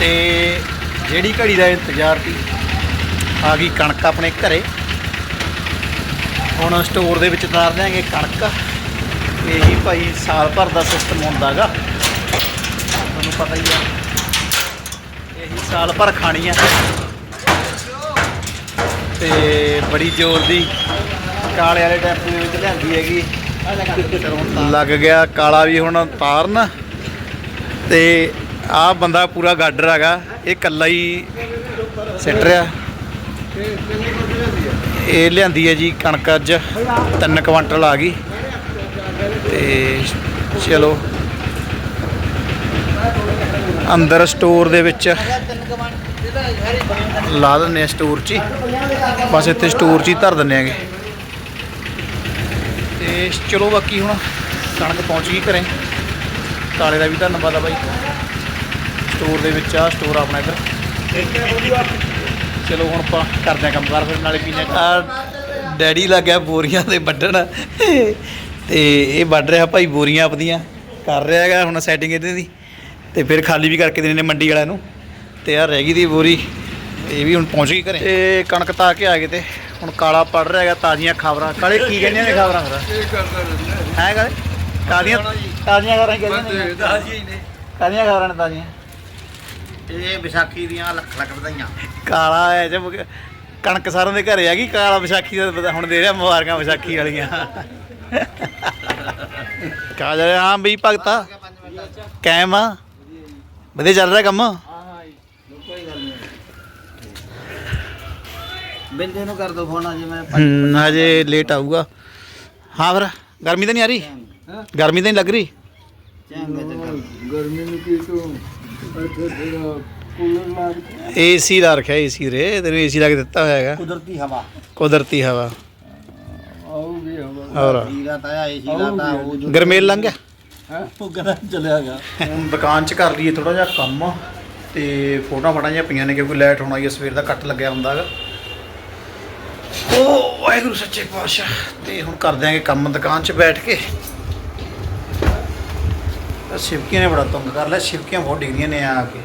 ਤੇ ਜਿਹੜੀ ਘੜੀ ਦਾ ਇੰਤਜ਼ਾਰ ਸੀ, ਆ ਗਈ ਕਣਕ ਆਪਣੇ ਘਰੇ। ਹੁਣ ਸਟੋਰ ਦੇ ਵਿੱਚ ਤਾਰ ਦਿਆਂਗੇ ਕਣਕ। ਇਹੀ ਭਾਈ ਸਾਲ ਭਰ ਦਾ ਸਿਸਟਮ ਹੁੰਦਾਗਾ ਤੁਹਾਨੂੰ ਪਤਾ ਹੀ ਆ, ਇਹੀ ਸਾਲ ਭਰ ਖਾਣੀ ਆ। ਤੇ ਬੜੀ ਜ਼ੋਰ ਦੀ ਕਾਲੇ ਵਾਲੇ ਟੈਂਪੂ ਦੇ ਵਿੱਚ ਲਿਆਂਦੀ ਹੈਗੀ। ਲੱਗ ਗਿਆ ਕਾਲਾ ਵੀ ਹੁਣ ਤਾਰਨ ਤੇ ਆਹ ਬੰਦਾ ਪੂਰਾ ਗਾਡਰ ਹੈਗਾ, ਇਹ ਕੱਲਾ ਹੀ ਸਿੱਟ ਰਿਹਾ। ਇਹ ਲਿਆਂਦੀ ਹੈ ਜੀ ਕਣਕ ਅੱਜ 3 ਕੁਇੰਟਲ ਆ ਗਈ। ਤੇ ਚਲੋ, ਅੰਦਰ ਸਟੋਰ ਦੇ ਵਿੱਚ ਲਾ ਦਿੰਦੇ ਆ ਸਟੋਰ 'ਚ ਹੀ। ਬਸ ਇੱਥੇ ਸਟੋਰ 'ਚ ਹੀ ਧਰ ਦਿੰਦੇ ਆਗੇ। ਤੇ ਚਲੋ ਬਾਕੀ ਹੁਣ ਕਣਕ ਪਹੁੰਚ ਗਈ ਘਰੇ। ਕਾਲੇ ਦਾ ਵੀ ਧੰਨਵਾਦ ਆ ਬਾਈ। ਸਟੋਰ ਦੇ ਵਿੱਚ ਆ ਸਟੋਰ ਆਪਣਾ ਇੱਧਰ। ਚਲੋ ਹੁਣ ਆਪਾਂ ਕਰਦੇ ਆ ਕੰਮ ਕਾਰ ਫਿਰ ਨਾਲੇ ਪੀਣੇ ਆ। ਡੈਡੀ ਲੱਗਿਆ ਬੋਰੀਆਂ ਤੇ ਵੱਢਣ। ਤੇ ਇਹ ਵੱਢ ਰਿਹਾ ਭਾਈ ਬੋਰੀਆਂ ਆਪਦੀਆਂ ਕਰ ਰਿਹਾ ਹੈਗਾ ਹੁਣ ਸੈਟਿੰਗ ਇਹਦੇ ਦੀ। ਤੇ ਫਿਰ ਖਾਲੀ ਵੀ ਕਰਕੇ ਦੇਣੇ ਨੇ ਮੰਡੀ ਵਾਲਿਆਂ ਨੂੰ। ਤੇ ਆ ਰਹਿ ਗਈ ਦੀ ਬੋਰੀ। ਇਹ ਵੀ ਹੁਣ ਪਹੁੰਚ ਗਈ ਘਰੇ। ਤੇ ਕਣਕ ਤਾਂ ਕੇ ਆ ਗਏ ਤੇ। ਹੁਣ ਕਾਲਾ ਪੜ ਰਿਹਾ ਹੈਗਾ ਤਾਜ਼ੀਆਂ ਖਬਰਾਂ। ਕਾਲੇ ਕੀ ਕਹਿੰਦੀਆਂ ਨੇ ਖਬਰਾਂ? ਫਿਰ ਹੈ ਕਾਲੇ? ਤਾਜ਼ੀਆਂ ਤਾਜ਼ੀਆਂ ਖਬਰਾਂ ਹੀ ਕਹਿੰਦੀਆਂ ਨੇ। ਦਾਜੀ ਨੇ। ਤਾਜ਼ੀਆਂ ਖਬਰਾਂ ਨੇ ਤਾਜ਼ੀਆਂ। ਇਹ ਵਿਸਾਖੀ ਦੀਆਂ ਲੱਖ ਲੱਖ ਵਧਾਈਆਂ। ਕਾਲਾ ਹੈ ਜਬ ਕਣਕ ਸਾਰਿਆਂ ਦੇ ਘਰੇ ਆ ਗਈ ਕਾਲਾ ਵਿਸਾਖੀ ਦਾ ਪਤਾ ਹੁਣ ਦੇ ਰਿਹਾ ਮੁਬਾਰਕਾਂ ਵਿਸਾਖੀ ਵਾਲੀਆਂ। ਕਾ ਜਾ ਰਿਹਾ ਹਾਂ ਬਈ ਭਗਤਾ। ਕਾਇਮ ਆ। ਵਧੀਆ ਚੱਲ ਰਿਹਾ ਕੰਮ? ਬਿੰਦੇ ਨੂੰ ਕਰ ਦੋ ਫੋਨ ਅਜੇ ਮੈਂ ਹਮ, ਹਜੇ ਲੇਟ ਆਊਗਾ। ਹਾਂ ਫਿਰ ਗਰਮੀ ਤਾਂ ਨਹੀਂ ਆ ਰਹੀ? ਗਰਮੀ ਤਾਂ ਨਹੀਂ ਲੱਗ ਰਹੀ? ਗਰਮੀ ਨੂੰ ਕੀ ਤੂੰ ਇੱਥੇ ਤੇਰਾ ਕੂਲਰ ਲਾ ਕੇ ਏਸੀ ਲਾ ਰੱਖਿਆ ਏਸੀ ਰੇ ਤੈਨੂੰ ਏਸੀ ਲਾ ਕੇ ਦਿੱਤਾ ਹੋਇਆ ਹੈਗਾ। ਕੁਦਰਤੀ ਹਵਾ। ਕੁਦਰਤੀ ਹਵਾ। ਆਉਗੀ ਹਵਾ ਹੋਰ? ਹੀਰਾ ਤਾਂ ਏਸੀ ਲਾਤਾ ਉਹ ਜੋ ਗਰਮੇਲ ਲੰਘ ਗਿਆ? ਹੈ? ਉਹ ਕਦਾਂ ਚਲਿਆ ਗਿਆ। ਹੁਣ ਦੁਕਾਨ 'ਚ ਕਰ ਲਈਏ ਥੋੜਾ ਜਿਹਾ ਕੰਮ ਤੇ ਫੋਟੋਆਂ ਫਟਾਂ ਜਿਹੀਆਂ ਪਈਆਂ ਨੇ ਕਿਉਂਕਿ ਲਾਈਟ ਹੋਣਾ ਹੀ ਸਵੇਰ ਦਾ ਕੱਟ ਲੱਗਿਆ ਹੁੰਦਾ ਹੈਗਾ। ਓ ਵਾਹਿਗੁਰੂ ਸੱਚੇ ਪਾਤਸ਼ਾਹ ਤੇ ਹੁਣ ਕਰ ਦਿਆਂਗੇ ਕੰਮ ਦੁਕਾਨ 'ਚ ਬੈਠ ਕੇ। ਤਾਂ ਸ਼ਿਵਕੀਆਂ ਨੇ ਬੜਾ ਤੰਗ ਕਰ ਲਿਆ, ਸ਼ਿਵਕੀਆਂ ਬਹੁਤ ਡਿੱਗਦੀਆਂ ਨੇ ਆ ਕੇ।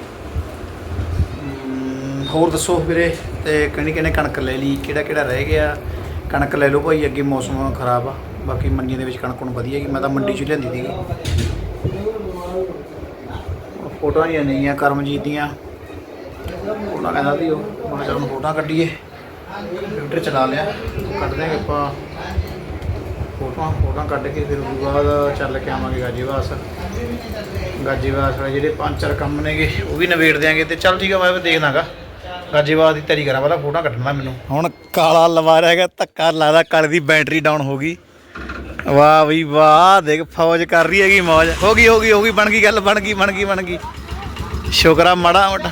ਹੋਰ ਦੱਸੋ ਵੀਰੇ, ਤੇ ਕਿਹਨੇ ਕਿਹਨੇ ਕਣਕ ਲੈ ਲਈ, ਕਿਹੜਾ ਕਿਹੜਾ ਰਹਿ ਗਿਆ? ਕਣਕ ਲੈ ਲਓ ਭਾਈ, ਅੱਗੇ ਮੌਸਮ ਖਰਾਬ ਆ। ਬਾਕੀ ਮੰਡੀਆਂ ਦੇ ਵਿੱਚ ਕਣਕ ਹੁਣ ਵਧੀਆ ਹੈਗੀ, ਮੈਂ ਤਾਂ ਮੰਡੀ 'ਚ ਹੀ ਲਿਆਂਦੀ ਸੀਗੀ। ਫੋਟੋਆਂ ਨਹੀਂ ਆ ਕਰਮਜੀਤ ਦੀਆਂ। ਉਹਨਾਂ ਕਹਿੰਦਾ ਵੀ ਉਹ, ਮੈਂ ਕਿਹਾ ਫੋਟੋਆਂ ਕੱਢੀਏ। ਕੰਪਿਊਟਰ ਚਲਾ ਲਿਆ, ਕੱਢ ਆਪਾਂ ਆਪਾਂ ਫੋਟੋਆਂ ਕੱਢ ਕੇ ਫਿਰ ਉਸ ਤੋਂ ਬਾਅਦ ਚੱਲ ਕੇ ਆਵਾਂਗੇ ਗਾਜੀਵਾਸ। ਗਾਜੀਵਾਸ ਵਾਲੇ ਜਿਹੜੇ ਪੰਜ ਚਾਰ ਕੰਮ ਨੇਗੇ, ਉਹ ਵੀ ਨਿਬੇੜ ਦਿਆਂਗੇ ਤੇ ਚੱਲ ਠੀਕ ਆ, ਮੈਂ ਵੀ ਦੇਖਣਾਗਾ ਗਾਜੀਵਾਸ ਦੀ ਤਿਆਰੀ ਕਰਾਂ, ਪਹਿਲਾਂ ਫੋਟੋਆਂ ਕੱਢਣਾ ਮੈਨੂੰ। ਹੁਣ ਕਾਲਾ ਲਵਾ ਰਿਹਾ ਹੈਗਾ, ਧੱਕਾ ਲੱਗਦਾ ਕਾਲੇ ਦੀ ਬੈਟਰੀ ਡਾਊਨ ਹੋ ਗਈ। ਵਾਹ ਵੀ ਵਾਹ, ਦੇਖ ਫੌਜ ਕਰ ਰਹੀ ਹੈਗੀ ਮੌਜ। ਹੋ ਗਈ ਹੋ ਗਈ ਹੋ ਗਈ, ਬਣ ਗਈ ਗੱਲ, ਬਣ ਗਈ ਬਣ ਗਈ ਬਣ ਗਈ। ਸ਼ੁਕਰਾ ਆ ਮਾੜਾ ਮੋਟਾ।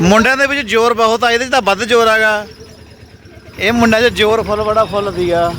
ਮੁੰਡਿਆਂ ਦੇ ਵਿੱਚ ਜ਼ੋਰ ਬਹੁਤ ਆ, ਇਹਦੇ 'ਚ ਤਾਂ ਵੱਧ ਜ਼ੋਰ ਆਗਾ ਇਹ ਮੁੰਡਿਆਂ 'ਚ ਜ਼ੋਰ ਫੁੱਲ, ਬੜਾ ਫੁੱਲ ਦੀਗਾ